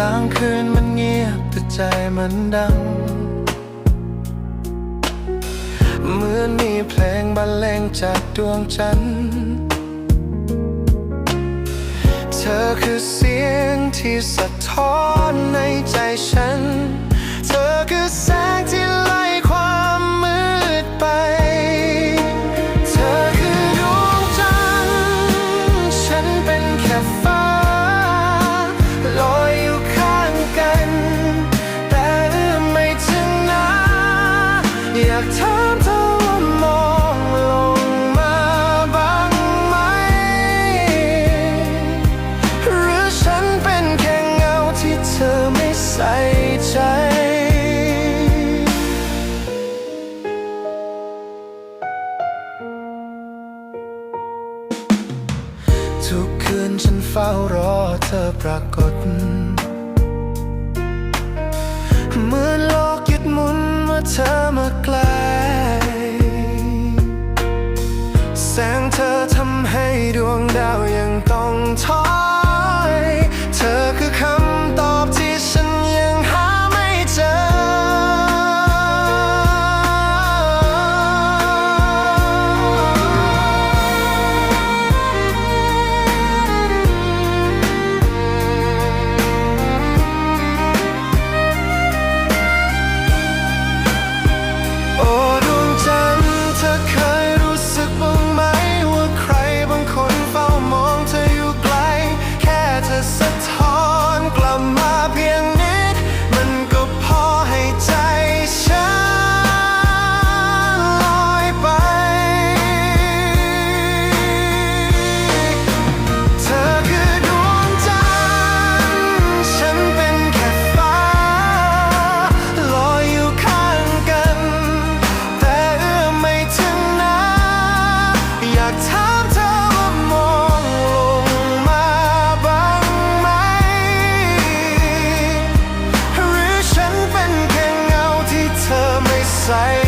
ลางคืนมันเงียบแต่ใจมันดัง เหมือนมีเพลงบรรเลงจากดวงจันทร์ เธอคือเสียงที่สะท้อนในใจฉันากถามเธอว่ามองลงมาบ้างไหม หรือฉันเป็นแค่เงาที่เธอไม่ใส่ใจ ทุกคืนฉันเฝ้ารอเธอปรากฏเหมือนโลกหยุดหมุนเมื่อเธอ ดาวยังต้องท้อ sight.